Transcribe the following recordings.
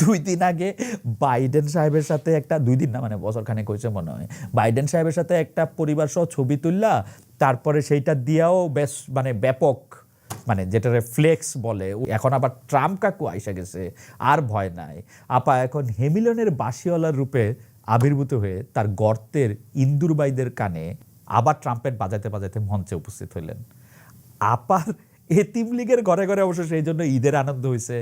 দুই দিন আগে বাইডেন সাহেবের সাথে একটা, দুই দিন না মানে বছর খানেক হয়েছে মনে হয়। বাইডেন সাহেবের সাথে একটা পরিবার সহ ছবি তুললা, তারপরে সেইটা দিয়াও বেশ মানে ব্যাপক মানে যেটারে ফ্লেক্স বলে। এখন আবার ট্রাম্প কাকু আইসা গেছে, আর ভয় নাই। আপা এখন হেমিলনের বাসিওয়ালার রূপে আবির্ভূত হয়ে তার গর্তের ইন্দুরবাইদের কানে আবার ট্রাম্পের বাজাতে বাজাতে মঞ্চে উপস্থিত হইলেন। আপার এতিম লীগের ঘরে ঘরে অবশ্য সেই জন্য ঈদের আনন্দ হয়েছে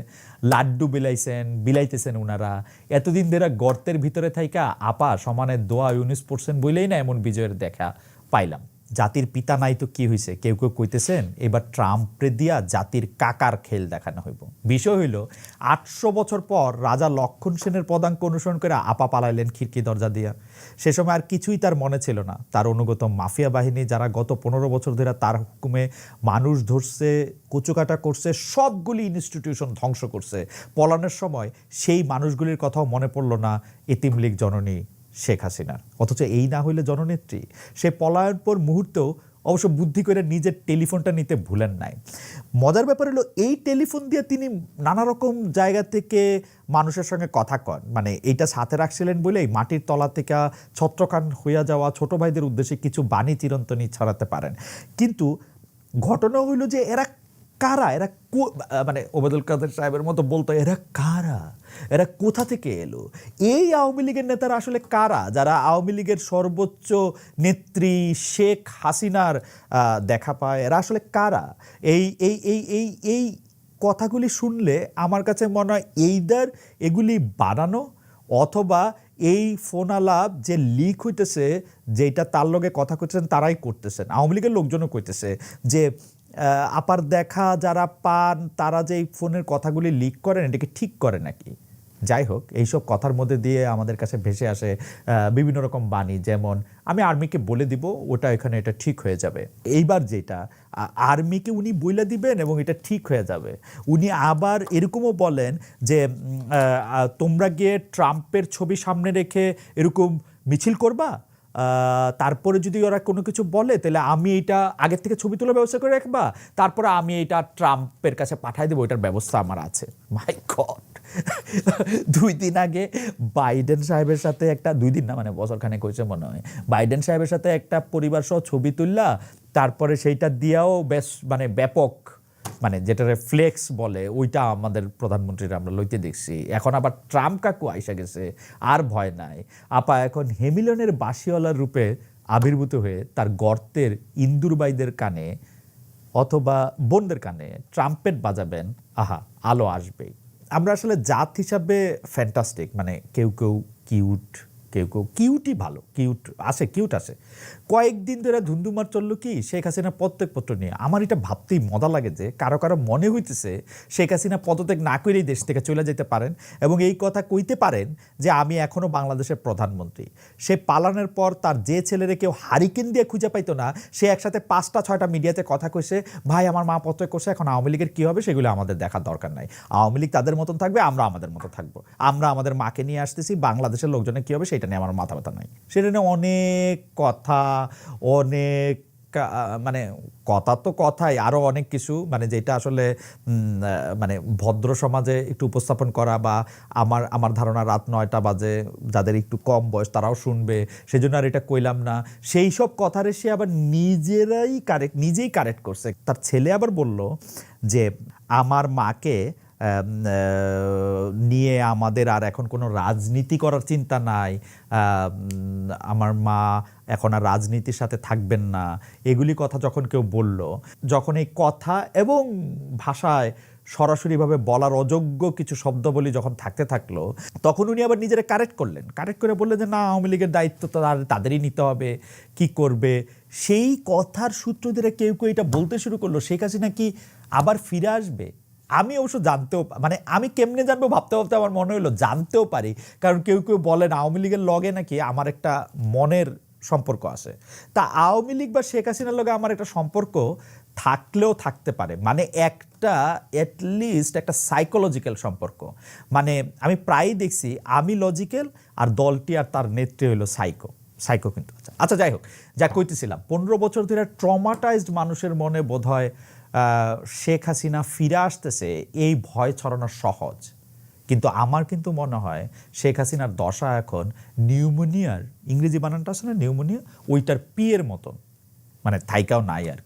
লাড্ডু বিলাইছেন, বিলাইতেছেন উনারা। এতদিন ধরে গর্তের ভিতরে থাইকা আপা সমানে দোয়া ইউনিস পড়ছেন বইলেই না এমন বিজয়ের দেখা পাইলাম। জাতির পিতা নাই তো কি হয়েছে কেউ কেউ কইতেছেন, এবার ট্রাম্পরে দিয়া জাতির কাকার খেল দেখানো হইব। বিষয় হইল, আটশো বছর পর রাজা লক্ষণ সেনের পদাঙ্ক অনুসরণ করে আপা পালাইলেন খিড়কি দরজা দিয়া। সে সময় আর কিছুই তার মনে ছিল না। তার অনুগত মাফিয়া বাহিনী যারা গত পনেরো বছর ধরে তার হুকুমে মানুষ ধরছে, কুচুকাটা করছে, সবগুলি ইনস্টিটিউশন ধ্বংস করছে। পলানোর সময় সেই মানুষগুলির কথাও মনে পড়ল না এতিম লীগ জননী। শেখ হাসিনার। অথচ এই না হইলে জননেত্রী, সে পলায়ন পর মুহূর্তেও অবশ্য বুদ্ধি করে নিজের টেলিফোনটা নিতে ভুলেন নাই। মজার ব্যাপার হলো, এই টেলিফোন দিয়ে তিনি নানা রকম জায়গা থেকে মানুষের সঙ্গে কথা কন। মানে এইটা সাথে রাখছিলেন বলেই মাটির তলা থেকে ছত্রকান হইয়া যাওয়া ছোট ভাইদের উদ্দেশ্যে কিছু বাণী চিরন্তনী ছড়াতে পারেন। কিন্তু ঘটনা হইল যে এরা কারা? এরা মানে ওবায়দুল কাদের সাহেবের মতো বলতো এরা কারা? এরা কোথা থেকে এলো? এই আওয়ামী লীগের নেতারা আসলে কারা? যারা আওয়ামী লীগের সর্বোচ্চ নেত্রী শেখ হাসিনার দেখা পায়, এরা আসলে কারা? এই এই এই এই এই কথাগুলি শুনলে আমার কাছে মনে হয় এইদার এগুলি বানানো অথবা এই ফোন আলাপ যে লিক হইতেছে যেটা তার লগে কথা কইতেছেন, তারাই করতেছেন। আওয়ামী লীগের লোকজনও কইতেছে যে আপার দেখা যারা পান, তারা যে এই ফোনের কথাগুলি লিক করেন, এটাকে ঠিক করে নাকি? যাই হোক, এইসব কথার মধ্যে দিয়ে আমাদের কাছে ভেসে আসে বিভিন্ন রকম বাণী, যেমন, আমি আর্মিকে বলে দিব, ওটা এখানে এটা ঠিক হয়ে যাবে। এইবার যেটা আর্মিকে উনি বইলে দিবেন এবং এটা ঠিক হয়ে যাবে। উনি আবার এরকমও বলেন যে তোমরা গিয়ে ট্রাম্পের ছবি সামনে রেখে এরকম মিছিল করবা? তারপরে যদি ওরা কোনো কিছু বলে, তাহলে আমি এটা আগের থেকে ছবি তোলার ব্যবস্থা করে রাখবা। তারপরে আমি এটা ট্রাম্পের কাছে পাঠাই দেবো এটার ব্যবস্থা আমার আছে। মাই গড দুই দিন আগে বাইডেন সাহেবের সাথে একটা, দুই দিন না মানে বছর খানেক হয়েছে মনে হয়। বাইডেন সাহেবের সাথে একটা পরিবার সহ ছবি তুললা, তারপরে সেইটা দিয়াও বেশ মানে ব্যাপক মানে যেটারে ফ্লেক্স বলে, ওইটা আমাদের প্রধানমন্ত্রীরা আমরা লইতে দেখছি। এখন আবার ট্রাম্প কাকু আইসা গেছে, আর ভয় নাই। আপা এখন হেমিলনের বাসিওয়ালার রূপে আবির্ভূত হয়ে তার গর্তের ইন্দুরবাইদের কানে অথবা বোনদের কানে ট্রাম্পেট বাজাবেন, আহা, আলো আসবেই। আমরা আসলে জাত হিসাবে ফ্যান্টাস্টিক মানে কেউ কেউ কিউট কেউ কেউ কিউটই ভালো, কিউট আছে কিউট আছে। কয়েকদিন ধরে ধুন্দুমার চলল কি, শেখ হাসিনা পদত্যাগ পত্র নিয়ে। আমার এটা ভাবতেই মজা লাগে যে কারও কারও মনে হইতেছে শেখ হাসিনা পদত্যাগ না করেই দেশ থেকে চলে যেতে পারেন এবং এই কথা কইতে পারেন যে আমি এখনও বাংলাদেশের প্রধানমন্ত্রী। সে পালানোর পর তার যে ছেলেরে কেউ হারিকেন দিয়ে খুঁজে পাইতো না, সে একসাথে পাঁচটা, ছয়টা মিডিয়াতে কথা কইছে, ভাই, আমার মা পত্র করছে, এখন আওয়ামী লীগের কী হবে সেগুলো আমাদের দেখার দরকার নাই। আওয়ামী লীগ তাদের মতন থাকবে, আমরা আমাদের মতো থাকব। আমরা আমাদের মাকে নিয়ে আসতেছি, বাংলাদেশের লোকজনের কী হবে সেটা নিয়ে আমার মাথা ব্যথা নাই। সেটা নিয়ে অনেক কথা, অনেক মানে কথা তো কথাই আরও অনেক কিছু মানে যেটা আসলে মানে ভদ্র সমাজে একটু উপস্থাপন করা বা আমার আমার ধারণা রাত নয়টা বাজে, যাদের একটু কম বয়স তারাও শুনবে সেই জন্য আর এটা কইলাম না। সেই সব কথারে সে আবার নিজেরাই কারেক্ট নিজেই কারেক্ট করছে। তার ছেলে আবার বলল যে, আমার মাকে নিয়ে আমাদের আর এখন কোনো রাজনীতি করার চিন্তা নাই। আমার মা এখন আর রাজনীতির সাথে থাকবেন না। এগুলি কথা যখন কেউ বলল, যখন এই কথা এবং ভাষায় সরাসরিভাবে বলার অযোগ্য কিছু শব্দাবলী যখন থাকতে থাকল, তখন উনি আবার নিজেরা কারেক্ট করলেন। কারেক্ট করে বললেন যে, না, আওয়ামী লীগের দায়িত্ব তো তাদেরই নিতে হবে। কি করবে? সেই কথার সূত্র ধরে কেউ কেউ এটা বলতে শুরু করল। শেখ হাসিনা কি আবার ফিরে আসবে? আমি অবশ্য জানতেও মানে আমি কেমনে জানব ভাবতে ভাবতে আমার মনে হলো জানতেও পারি। কারণ কেউ কেউ বলেন আওয়ামী লীগের লগে নাকি আমার একটা মনের সম্পর্ক আছে। তা আওয়ামী লীগ বা শেখ হাসিনার লগে আমার একটা সম্পর্ক থাকলেও থাকতে পারে। মানে একটা অ্যাটলিস্ট একটা সাইকোলজিক্যাল সম্পর্ক। মানে আমি প্রায়ই দেখছি আমি লজিক্যাল আর দলটি আর তার নেত্রী হলো সাইকো সাইকো কিন্তু। আচ্ছা আচ্ছা যাই হোক, যা কইতেছিলাম, পনেরো বছর ধরে ট্রমাটাইজড মানুষের মনে বোধ হয় শেখ হাসিনা ফিরে আসতেছে, এই ভয় ছড়ানো সহজ। কিন্তু আমার কিন্তু মনে হয় শেখ হাসিনার দশা এখন নিউমোনিয়ার, ইংরেজি বানানটা আছে না, নিউমোনিয়া? ওইটার পিয়ের মতন। মানে থাইকাও নাই আর